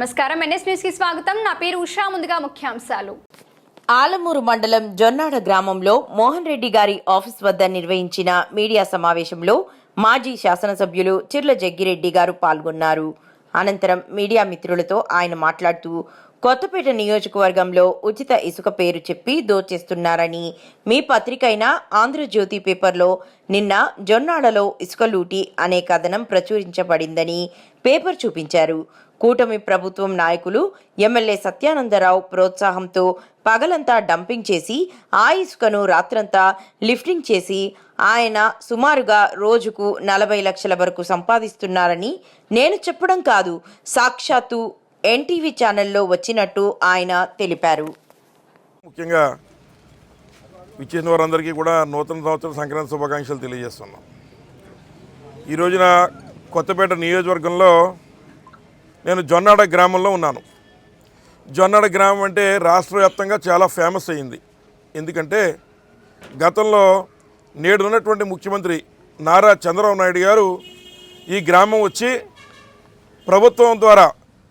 నమస్కారం. ఎన్ఎస్ న్యూస్కి స్వాగతం. నా పేరు ఉషా. ముందుగా ముఖ్యాంశాలు. ఆలమూరు మండలం జొన్నాడ గ్రామంలో మోహన్ రెడ్డి గారి ఆఫీస్ వద్ద నిర్వహించిన మీడియా సమావేశంలో మాజీ శాసనసభ్యులు చిర్ల జగ్గిరెడ్డి గారు పాల్గొన్నారు. అనంతరం మీడియా మిత్రులతో ఆయన మాట్లాడుతూ కొత్తపేట నియోజకవర్గంలో ఉచిత ఇసుక పేరు చెప్పి దోచేస్తున్నారని మీ పత్రికైన ఆంధ్రజ్యోతి పేపర్లో నిన్న జొన్నాడలో ఇసుక లూటి అనే కథనం ప్రచురించబడిందని పేపర్ చూపించారు. కూటమి ప్రభుత్వం నాయకులు ఎమ్మెల్యే సత్యానందరావు ప్రోత్సాహంతో పగలంతా డంపింగ్ చేసి ఆ ఇసుకను రాత్రంతా లిఫ్టింగ్ చేసి ఆయన సుమారుగా రోజుకు నలభై లక్షల వరకు సంపాదిస్తున్నారని నేను చెప్పడం కాదు సాక్షాత్తు ఎన్టీవీ ఛానల్లో వచ్చినట్టు ఆయన తెలిపారు. ముఖ్యంగా విచ్చేసిన వారందరికీ కూడా నూతన సంవత్సర సంక్రాంతి శుభాకాంక్షలు తెలియజేస్తున్నాం. ఈ రోజున కొత్తపేట నియోజకవర్గంలో నేను జొన్నాడ గ్రామంలో ఉన్నాను. జొన్నాడ గ్రామం అంటే రాష్ట్ర వ్యాప్తంగా చాలా ఫేమస్ అయింది. ఎందుకంటే గతంలో నేడున్నటువంటి ముఖ్యమంత్రి నారా చంద్రబాబు నాయుడు గారు ఈ గ్రామం వచ్చి ప్రభుత్వం ద్వారా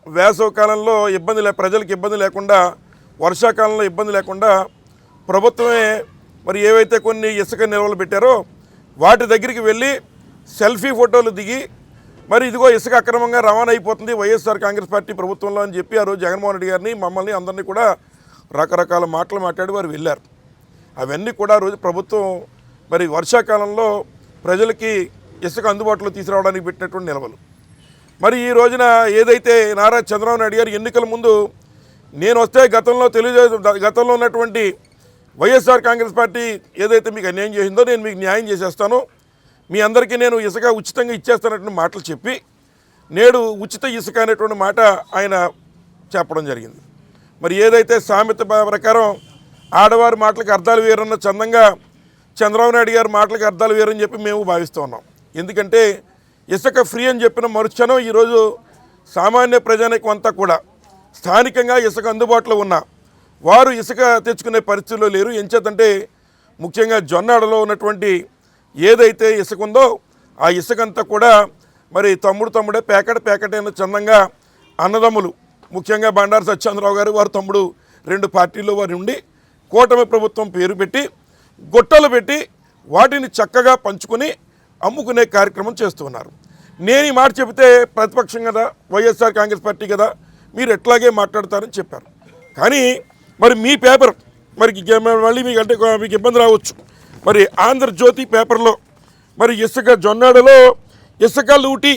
వేసవ కాలంలో ఇబ్బంది లే ప్రజలకు ఇబ్బంది లేకుండా వర్షాకాలంలో ఇబ్బంది లేకుండా ప్రభుత్వమే మరి ఏవైతే కొన్ని ఇసుక నిల్వలు పెట్టారో వాటి దగ్గరికి వెళ్ళి సెల్ఫీ ఫోటోలు దిగి మరి ఇదిగో ఇసుక అక్రమంగా రవాణా అయిపోతుంది. వైఎస్ఆర్ కాంగ్రెస్ పార్టీ ప్రభుత్వంలో అని చెప్పి ఆ రోజు జగన్మోహన్ రెడ్డి గారిని మమ్మల్ని అందరినీ కూడా రకరకాల మాటలు మాట్లాడి వారు వెళ్ళారు. అవన్నీ కూడా రోజు ప్రభుత్వం మరి వర్షాకాలంలో ప్రజలకి ఇసుక అందుబాటులో తీసుకురావడానికి పెట్టినటువంటి నిల్వలు. మరి ఈ రోజున ఏదైతే నారా చంద్రబాబు నాయుడు గారు ఎన్నికల ముందు నేను వస్తే గతంలో తెలుగుదేశం గతంలో ఉన్నటువంటి వైఎస్ఆర్ కాంగ్రెస్ పార్టీ ఏదైతే మీకు అన్యాయం చేసిందో నేను మీకు న్యాయం చేసేస్తాను. మీ అందరికీ నేను ఇసుక ఉచితంగా ఇచ్చేస్తానటువంటి మాటలు చెప్పి నేడు ఉచిత ఇసుక అనేటువంటి మాట ఆయన చెప్పడం జరిగింది. మరి ఏదైతే సామెత ప్రకారం ఆడవారి మాటలకు అర్థాలు వేరన్న చందంగా చంద్రబాబు నాయుడు గారి మాటలకు అర్థాలు వేరని చెప్పి మేము భావిస్తూ ఉన్నాం. ఎందుకంటే ఇసుక ఫ్రీ అని చెప్పిన మరుక్షణం ఈరోజు సామాన్య ప్రజానికం అంతా కూడా స్థానికంగా ఇసుక అందుబాటులో ఉన్న వారు ఇసుక తెచ్చుకునే పరిస్థితుల్లో లేరు. ఎంచేతంటే ముఖ్యంగా జొన్నాడలో ఉన్నటువంటి ఏదైతే ఇసుక ఉందో ఆ ఇసుక అంతా కూడా మరి తమ్ముడు తమ్ముడే ప్యాకెట్ ప్యాకెట్ అయిన చందంగా అన్నదమ్ములు ముఖ్యంగా బండారు సత్యేంద్రరావు గారు వారి తమ్ముడు రెండు పార్టీల్లో వారు ఉండి కూటమి ప్రభుత్వం పేరు పెట్టి గొట్టలు పెట్టి వాటిని చక్కగా పంచుకొని అమ్ముకునే కార్యక్రమం చేస్తున్నారు నేను ఈ మాట చెబితే ప్రతిపక్షం కదా వైఎస్ఆర్ కాంగ్రెస్ పార్టీ కదా మీరు ఎట్లాగే మాట్లాడతారని చెప్పారు. కానీ మరి మీ పేపర్ మరి మళ్ళీ మీకు అంటే మీకు ఇబ్బంది రావచ్చు. మరి ఆంధ్రజ్యోతి పేపర్లో మరి ఇసుక జొన్నాడలో ఇసుక లూటి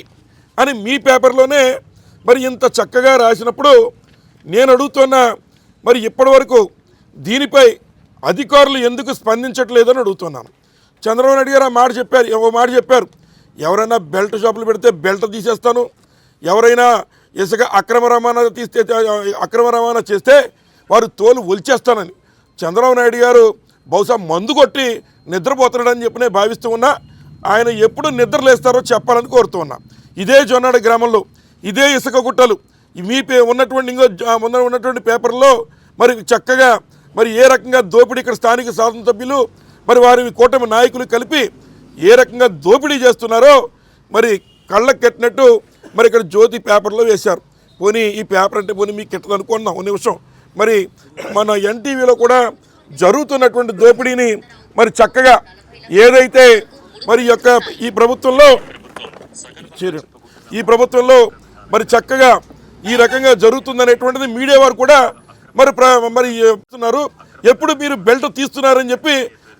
అని మీ పేపర్లోనే మరి ఇంత చక్కగా రాసినప్పుడు నేను అడుగుతున్న మరి ఇప్పటివరకు దీనిపై అధికారులు ఎందుకు స్పందించట్లేదని అడుగుతున్నాను. చంద్రబాబు నాయుడు గారు ఆ మాట చెప్పారు ఓ మాట చెప్పారు. ఎవరైనా బెల్ట్ షాపులు పెడితే బెల్ట్ తీసేస్తాను. ఎవరైనా ఇసుక అక్రమ రవాణా తీస్తే అక్రమ రవాణా చేస్తే వారు తోలు ఒలిచేస్తానని. చంద్రబాబు నాయుడు గారు బహుశా మందు కొట్టి నిద్రపోతున్నాడని చెప్పి నేను భావిస్తూ ఉన్నా. ఆయన ఎప్పుడు నిద్రలేస్తారో చెప్పాలని కోరుతూ ఉన్నా. ఇదే జొన్నాడ గ్రామంలో ఇదే ఇసుక గుట్టలు మీ పే ఉన్నటువంటి ఇంకో జ- ఉన్నటువంటి పేపర్లో మరి చక్కగా మరి ఏ రకంగా దోపిడీ ఇక్కడ స్థానిక శాసనసభ్యులు మరి వారి కూటమి నాయకులు కలిపి ఏ రకంగా దోపిడీ చేస్తున్నారో మరి కళ్ళకు కట్టినట్టు మరి ఇక్కడ జ్యోతి పేపర్లో వేశారు. పోనీ ఈ పేపర్ అంటే పోనీ మీకు కిట్టదు అనుకున్నాం నిమిషం. మరి మన ఎన్టీవీలో కూడా జరుగుతున్నటువంటి దోపిడీని మరి చక్కగా ఏదైతే మరి యొక్క ఈ ప్రభుత్వంలో ఈ ప్రభుత్వంలో మరి చక్కగా ఈ రకంగా జరుగుతుందనేటువంటిది మీడియా వారు కూడా మరి మరి చెప్తున్నారు. ఎప్పుడు మీరు బెల్ట్ తీస్తున్నారని చెప్పి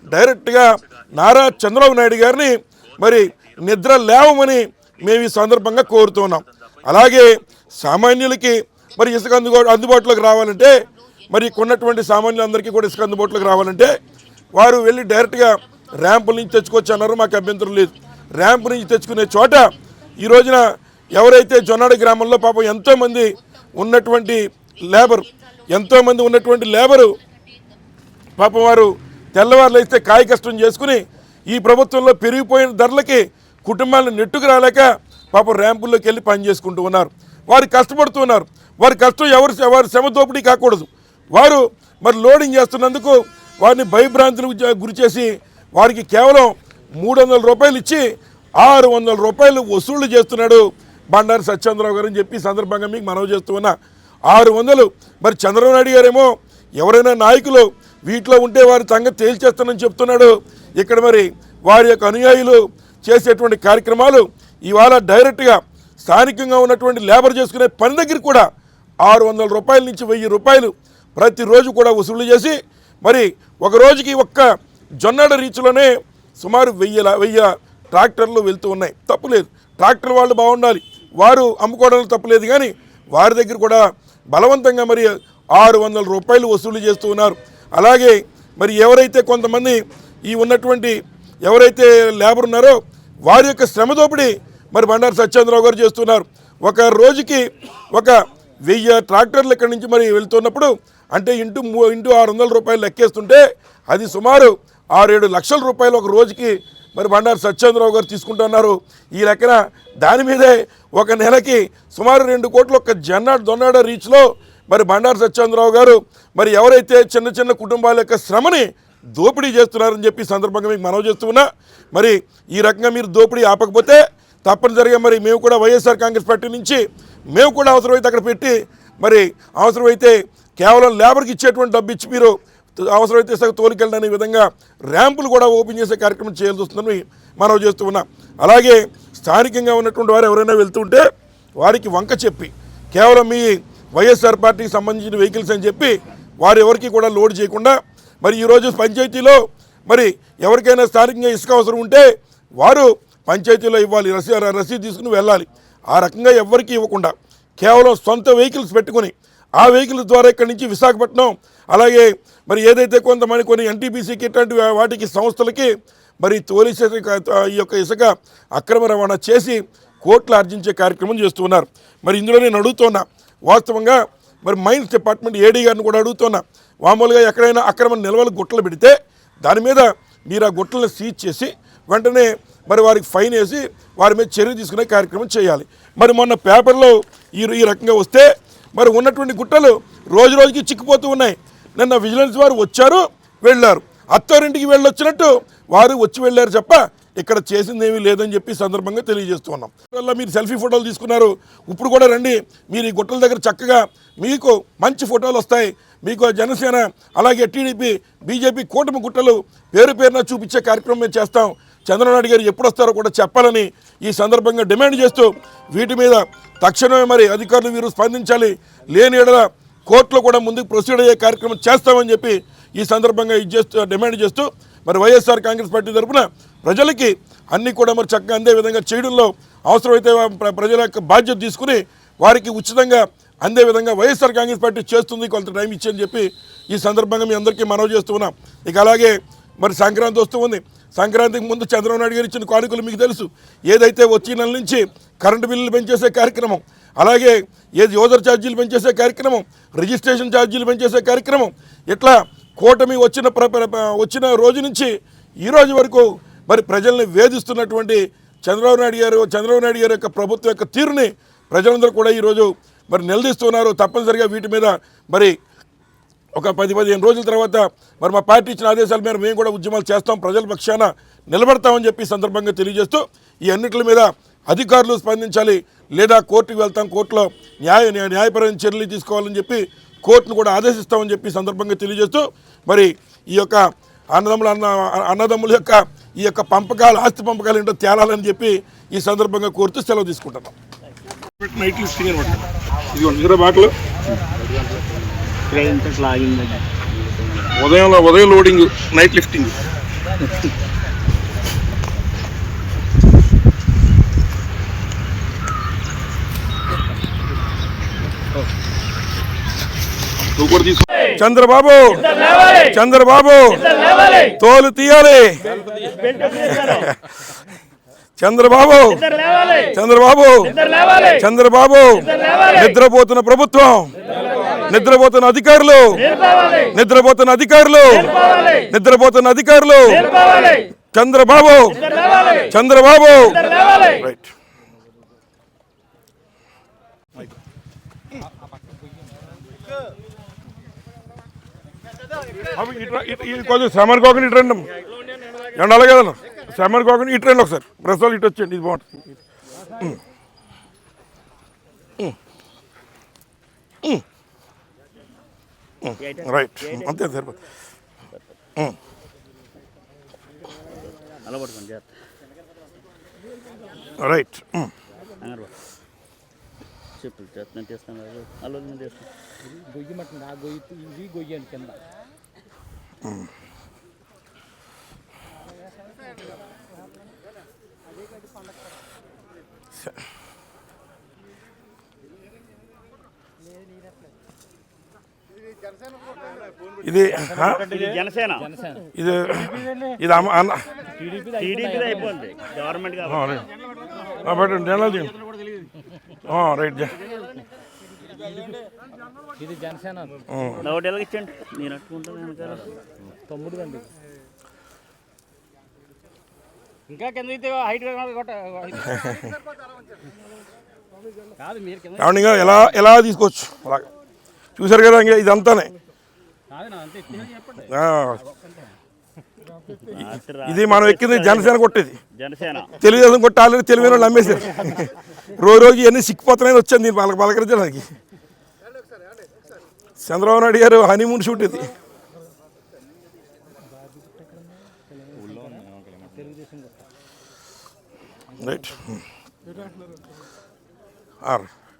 డైరెక్ట్గా నారా చంద్రబాబు నాయుడు గారిని మరి నిద్ర లేవమని మేము ఈ సందర్భంగా కోరుతున్నాం అలాగే సామాన్యులకి మరి ఇసుక అందుబాటులోకి రావాలంటే మరి కొన్నటువంటి సామాన్యులందరికీ కూడా ఇసుక అందుబాటులోకి రావాలంటే వారు వెళ్ళి డైరెక్ట్గా ర్యాంపుల నుంచి తెచ్చుకోవచ్చు అన్నారు. మాకు అభ్యంతరం లేదు. ర్యాంపు నుంచి తెచ్చుకునే చోట ఈ రోజున ఎవరైతే జొన్నాడ గ్రామంలో పాపం ఎంతోమంది ఉన్నటువంటి లేబర్ ఎంతోమంది ఉన్నటువంటి లేబరు పాపం వారు తెల్లవారులు అయితే కాయ కష్టం చేసుకుని ఈ ప్రభుత్వంలో పెరిగిపోయిన ధరలకి కుటుంబాలను నెట్టుకు రాలేక పాపం ర్యాంపుల్లోకి వెళ్ళి పని చేసుకుంటూ ఉన్నారు. వారు కష్టపడుతున్నారు వారి కష్టం ఎవరు వారి శ్రమ దోపిడీ కాకూడదు. వారు మరి లోడింగ్ చేస్తున్నందుకు వారిని భయభ్రాంతులకు గురి చేసి వారికి కేవలం మూడు వందల రూపాయలు ఇచ్చి ఆరు వందల రూపాయలు వసూళ్ళు చేస్తున్నాడు బండారు సత్యేంద్రరావు గారు అని చెప్పి సందర్భంగా మీకు మనవి చేస్తూ ఉన్నా. ఆరు వందలు మరి చంద్రబాబు నాయుడు గారేమో ఎవరైనా నాయకులు వీటిలో ఉంటే వారి సంగతి తేల్చేస్తానని చెప్తున్నాడు. ఇక్కడ మరి వారి యొక్క అనుయాయులు చేసేటువంటి కార్యక్రమాలు ఇవాళ డైరెక్ట్గా స్థానికంగా ఉన్నటువంటి లేబర్ చేసుకునే పని దగ్గర కూడా ఆరు వందల రూపాయల నుంచి వెయ్యి రూపాయలు ప్రతిరోజు కూడా వసూలు చేసి మరి ఒక రోజుకి ఒక్క జొన్నడ రీచ్లోనే సుమారు వెయ్యి వెయ్యి ట్రాక్టర్లు వెళ్తూ ఉన్నాయి. తప్పులేదు ట్రాక్టర్ వాళ్ళు బాగుండాలి. వారు అమ్ముకోవడంలో తప్పులేదు కానీ వారి దగ్గర కూడా బలవంతంగా మరి ఆరు వందల రూపాయలు వసూలు చేస్తూ ఉన్నారు. అలాగే మరి ఎవరైతే కొంతమంది ఈ ఉన్నటువంటి ఎవరైతే లేబర్ ఉన్నారో వారి యొక్క శ్రమ దోపిడీ మరి బండారు సత్యేంద్రరావు గారు చేస్తున్నారు. ఒక రోజుకి ఒక వెయ్యి ట్రాక్టర్లు ఇక్కడి నుంచి మరి వెళ్తున్నప్పుడు అంటే ఇంటూ మూ- ఇంటూ ఆరు వందల రూపాయలు లెక్కేస్తుంటే అది సుమారు ఆరేడు లక్షల రూపాయలు ఒక రోజుకి మరి బండారు సత్యేంద్రరావు గారు తీసుకుంటున్నారు. ఈ లెక్కన దాని మీదే ఒక నెలకి సుమారు రెండు కోట్లు ఒక జన్నాడు దొన్నాడ రీచ్లో మరి బండారు సత్యేంద్రరావు గారు మరి ఎవరైతే చిన్న చిన్న కుటుంబాల యొక్క శ్రమని దోపిడీ చేస్తున్నారని చెప్పి సందర్భంగా మీకు మనవి చేస్తున్నా మరి ఈ రకంగా మీరు దోపిడీ ఆపకపోతే తప్పనిసరిగా మరి మేము కూడా వైఎస్ఆర్ కాంగ్రెస్ పార్టీ నుంచి మేము కూడా అవసరమైతే అక్కడ పెట్టి మరి అవసరమైతే కేవలం లేబర్కి ఇచ్చేటువంటి డబ్బు ఇచ్చి మీరు అవసరమైతే సగం తోలికెళ్ళని విధంగా ర్యాంపులు కూడా ఓపెన్ చేసే కార్యక్రమం చేయాల్సి వస్తుందని మనం చేస్తూ ఉన్నాం. అలాగే స్థానికంగా ఉన్నటువంటి వారు ఎవరైనా వెళ్తుంటే వారికి వంక చెప్పి కేవలం మీ వైఎస్ఆర్ పార్టీకి సంబంధించిన వెహికల్స్ అని చెప్పి వారు ఎవరికి కూడా లోడ్ చేయకుండా మరి ఈరోజు పంచాయతీలో మరి ఎవరికైనా స్థానికంగా ఇసుక అవసరం ఉంటే వారు పంచాయతీలో ఇవ్వాలి రసీ రసీదు తీసుకుని వెళ్ళాలి. ఆ రకంగా ఎవరికి ఇవ్వకుండా కేవలం సొంత వెహికల్స్ పెట్టుకొని ఆ వెహికల్ ద్వారా ఇక్కడి నుంచి విశాఖపట్నం అలాగే మరి ఏదైతే కొంతమంది కొన్ని ఎన్టీపీసీకి ఇట్లాంటి వాటికి సంస్థలకి మరి తోలిసే ఈ యొక్క ఇసుక అక్రమ రవాణా చేసి కోట్లు ఆర్జించే కార్యక్రమం చేస్తున్నారు మరి ఇందులో నేను అడుగుతున్నా వాస్తవంగా మరి మైన్స్ డిపార్ట్మెంట్ ఏడీ గారిని కూడా అడుగుతున్నా మామూలుగా ఎక్కడైనా అక్రమ నిల్వలు గుట్టలు పెడితే దాని మీద మీరు ఆ గుట్టలను సీజ్ చేసి వెంటనే మరి వారికి ఫైన్ వేసి వారి మీద చర్య తీసుకునే కార్యక్రమం చేయాలి. మరి మొన్న పేపర్లో ఈ ఈ రకంగా వస్తే మరి ఉన్నటువంటి గుట్టలు రోజు రోజుకి చిక్కిపోతూ ఉన్నాయి. నిన్న విజిలెన్స్ వారు వచ్చారు వెళ్ళారు. అత్తారింటికి వెళ్ళొచ్చినట్టు వారు వచ్చి వెళ్ళారు చెప్ప ఇక్కడ చేసింది ఏమీ లేదని చెప్పి సందర్భంగా తెలియజేస్తున్నాం వల్ల మీరు సెల్ఫీ ఫోటోలు తీసుకున్నారు. ఇప్పుడు కూడా రండి. మీరు ఈ గుట్టల దగ్గర చక్కగా మీకు మంచి ఫోటోలు వస్తాయి. మీకు జనసేన అలాగే టీడీపీ బీజేపీ కూటమి గుట్టలు పేరు పేరున చూపించే కార్యక్రమం మేము చేస్తాం. చంద్రబాబు గారు ఎప్పుడు వస్తారో కూడా చెప్పాలని ఈ సందర్భంగా డిమాండ్ చేస్తూ వీటి మీద తక్షణమే మరి అధికారులు వీరు స్పందించాలి. లేని ఎడల కోర్టులో కూడా ముందుకు ప్రొసీడ్ అయ్యే కార్యక్రమం చేస్తామని చెప్పి ఈ సందర్భంగా ఇది చేస్తూ డిమాండ్ చేస్తూ మరి వైఎస్ఆర్ కాంగ్రెస్ పార్టీ తరఫున ప్రజలకి అన్నీ కూడా మరి చక్కగా అందే విధంగా చేయడంలో అవసరమైతే ప్ర- ప్రజల యొక్క బాధ్యత తీసుకుని వారికి ఉచితంగా అందే విధంగా వైఎస్ఆర్ కాంగ్రెస్ పార్టీ చేస్తుంది కొంత టైం ఇచ్చని చెప్పి ఈ సందర్భంగా మీ అందరికీ మనవి చేస్తూ ఉన్నాం. ఇక అలాగే మరి సంక్రాంతి వస్తూ ఉంది. సంక్రాంతికి ముందు చంద్రబాబు నాయుడు గారు ఇచ్చిన కానుకలు మీకు తెలుసు. ఏదైతే వచ్చే నెల నుంచి కరెంటు బిల్లులు పెంచేసే కార్యక్రమం అలాగే ఏది యూజర్ ఛార్జీలు పెంచేసే కార్యక్రమం రిజిస్ట్రేషన్ ఛార్జీలు పెంచేసే కార్యక్రమం ఇట్లా కూటమి వచ్చిన ప్ర వచ్చిన రోజు నుంచి ఈ రోజు వరకు మరి ప్రజల్ని వేధిస్తున్నటువంటి చంద్రబాబు నాయుడు గారు చంద్రబాబు నాయుడు గారి యొక్క ప్రభుత్వం యొక్క తీరుని ప్రజలందరూ కూడా ఈరోజు మరి నిలదీస్తున్నారు. తప్పనిసరిగా వీటి మీద మరి ఒక పది పదిహేను రోజుల తర్వాత మరి మా పార్టీ ఇచ్చిన ఆదేశాల మేర మేము కూడా ఉద్యమాలు చేస్తాం ప్రజల పక్షాన నిలబడతామని చెప్పి సందర్భంగా తెలియజేస్తూ ఈ అన్నిటి మీద అధికారులు స్పందించాలి లేదా కోర్టుకు వెళ్తాం కోర్టులో న్యాయ న్యాయ- న్యాయపరమైన చర్యలు తీసుకోవాలని చెప్పి కోర్టును కూడా ఆదేశిస్తామని చెప్పి సందర్భంగా తెలియజేస్తూ మరి ఈ యొక్క అన్నదమ్ముల అన్న అన్నదమ్ముల యొక్క ఈ యొక్క పంపకాలు ఆస్తి పంపకాలు ఏంటో తేలాలని చెప్పి ఈ సందర్భంగా కోరుతూ సెలవు తీసుకుంటున్నాం. నైట్ లిస్టింగ్ అనమాట ఇది బాటలు. ఉదయంలో ఉదయం loading night lifting. Chandrababu! Chandrababu! తోలు తీయాలి. చంద్రబాబు! చంద్రబాబు! చంద్రబాబు! నిద్రపోతున్న ప్రభుత్వం! నిద్రపోతున్న అధికారులు! నిద్రపోతున్న అధికారులు! నిద్రపోతున్న అధికారులు! చంద్రబాబు! చంద్రబాబు! రైట్. కొంచెం శ్రమను కోకుండా ఇటు రండి. ఏమన్నా అలాగే శ్రమను కోకుండా ఇటు రండి ఒకసారి. ప్రెస్ వాళ్ళు ఇటు వచ్చేయండి ఇది బాగుంటుంది. రైట్. అంతే సరిపోతుంది. రైట్. చెప్పులు చేత నేను తీస్తాను కదా అల్లు నేను తీస్తాను గొయ్యి మట్టింది ఆ గొయ్యి ఇవి గొయ్యండి కింద. ఇది జనసేన. ఇది ఇది టీడీపీ అయిపోయింది. గవర్నమెంట్ కాబట్టి రైట్. పెట్టండి ఇది జనసేన. ఇచ్చండి నేను అట్టుకుంటాను తమ్ముడు అండి. ఇంకా కింద అయితే హైట్ కాదు మీరు కింద ఎలా ఎలా తీసుకోవచ్చు? అలా చూసారు కదా ఇంకా ఇదంతానే. ఇది మనం ఎక్కింది జనసేన కొట్టేది. జనసేన. తెలుగుదేశం కొట్టి ఆల్రెడీ తెలివైన వాళ్ళు నమ్మేశారు. రోజు రోజు ఇవన్నీ సిక్కిపోతున్నాయని దీన్ని వాళ్ళకి పలకరించడానికి. చంద్రబాబు నాయుడు గారు హనీమూన్ షూట్ ఇది. Right are